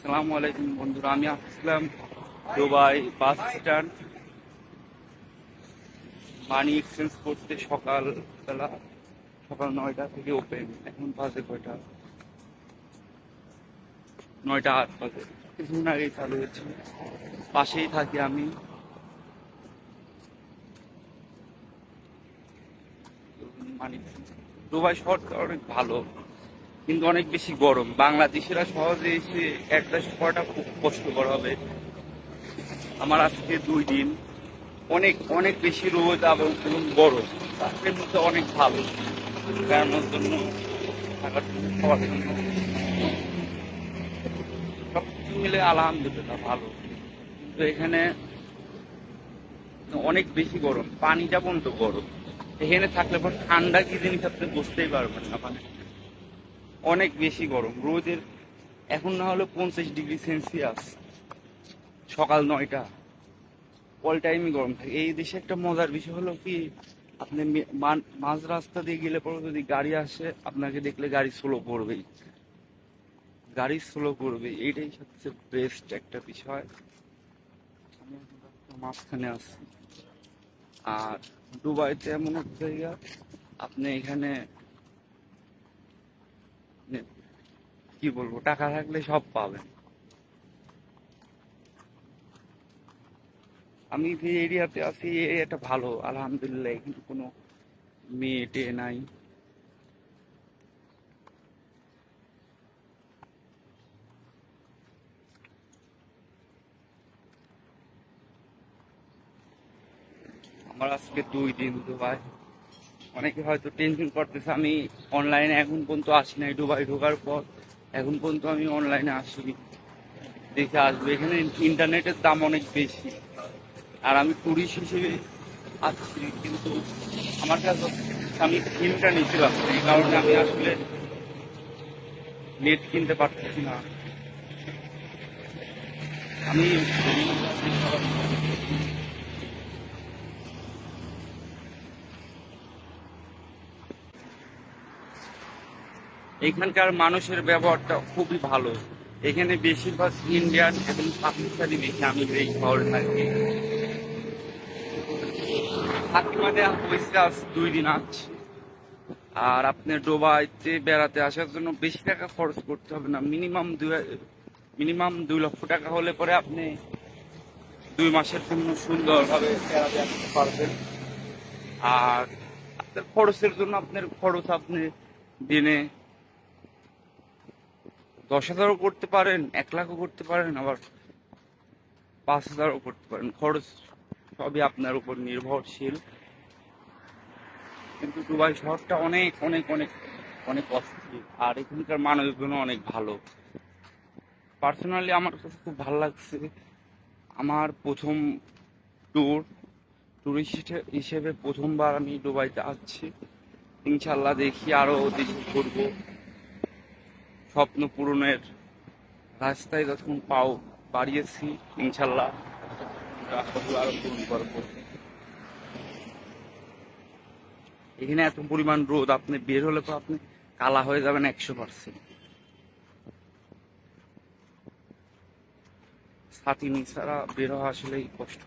আসসালামু আলাইকুম বন্ধুরা, আমি আসলাম Dubai bus stand. Money exchange করতে সকাল বেলা, সকাল নয়টা থেকে ওপেন, এখন বাজে কয়টা? নয়টা আট বাজে। কিছুক্ষণ আগেই চালু হয়েছে। পাশেই থাকি আমি। মানি দুবাই শহরটা অনেক ভালো। কিন্তু অনেক বেশি গরম। বাংলাদেশিরা সহজে এসে অ্যাডজাস্ট করাটা খুব কষ্টকর হবে। আমার আজকে দুই দিন। অনেক অনেক বেশি রোদ এবং গরম। রাস্তার মধ্যে অনেক ভালো। বেড়ানোর জন্য থাকার জন্য, খাওয়ার জন্য। সব কিছু মিলে আলহামদুলিল্লাহ ভালো। কিন্তু এখানে অনেক বেশি গরম। পানিটা পর্যন্ত গরম। এখানে থাকলে পর ঠান্ডা কি জিনিস আপনি বুঝতেই পারবেন না। মানে অনেক বেশি গরম। রোদের এখন না হলে পঞ্চাশ ডিগ্রি সেলসিয়াস। সকাল নয়টা। অল টাইমই গরম থাকে। এই দেশে একটা মজার বিষয় হলো কি, আপনি মাঝ রাস্তা দিয়ে গেলে পরে যদি গাড়ি আসে, আপনাকে দেখলে গাড়ি স্লো করবেই গাড়ি স্লো করবে। এইটাই সবচেয়ে বেস্ট একটা বিষয়। মাঝখানে আছি আর দুবাইতে এমন একটা জায়গা, আপনি এখানে কি বলব, টাকা থাকলে সব পাবেন। আমি যে এরিয়াতে আছি এই এরিয়াটা ভালো, আলহামদুলিল্লাহ, কিন্তু কোনো মেয়ে টেয়ে নাই। আমার আজকে দুই দিন দুবাই। অনেকে হয়তো টেনশন করতেছে, আমি অনলাইনে এখন পর্যন্ত আসি নাই দুবাই ঢোকার পর এখন পর্যন্ত আমি অনলাইনে আসিনি। দেখে আসব। এখানে ইন্টারনেটের দাম অনেক বেশি। আর আমি টুরিস্ট হিসেবে আসছি, কিন্তু আমার কাছে আমি সিমটা নিয়েছিলাম এই কারণে আমি আসলে নেট কিনতে পারতেছি না। আমি এখানকার মানুষের ব্যবহারটা খুবই ভালো। এখানে বেশিরভাগ ইন্ডিয়ান এবং পাকিস্তানি বেশি আমি এই শহরে থাকি। মানে হয়েছে আজ দুই দিন আছে আর আপনি ডোবাইতে বেড়াতে আসার জন্য বেশি টাকা খরচ করতে হবে না। মিনিমাম দুই মিনিমাম দুই লক্ষ টাকা হলে পরে আপনি দুই মাসের জন্য সুন্দরভাবে বেড়াতে আসতে পারবেন। আর আপনার খরচের জন্য আপনার খরচ আপনি দিনে দশ হাজারও করতে পারেন, এক লাখও করতে পারেন, আবার পাঁচ হাজারও করতে পারেন। খরচ সবই আপনার উপর নির্ভরশীল। কিন্তু দুবাই শহরটা অনেক অনেক অনেক অনেক অস্থির। আর এখানকার মানুষগুলো অনেক ভালো। পার্সোনালি আমার কাছে খুব ভালো লাগছে আমার প্রথম ট্যুর টুরিস্ট হিসেবে প্রথমবার আমি দুবাইতে আসছি। ইনশাল্লাহ দেখি আরও দেশে ঘুরবো। স্বপ্ন পূরণের রাস্তায় যখন পাও বাড়িয়েছি, ইনশাল্লাহ আরও পূরণ এখানে এত পরিমাণ রোদ, আপনি বের হলে তো আপনি কালা হয়ে যাবেন একশো পার্সেন্ট ছাতি ছাড়া বের হওয়া আসলেই কষ্ট।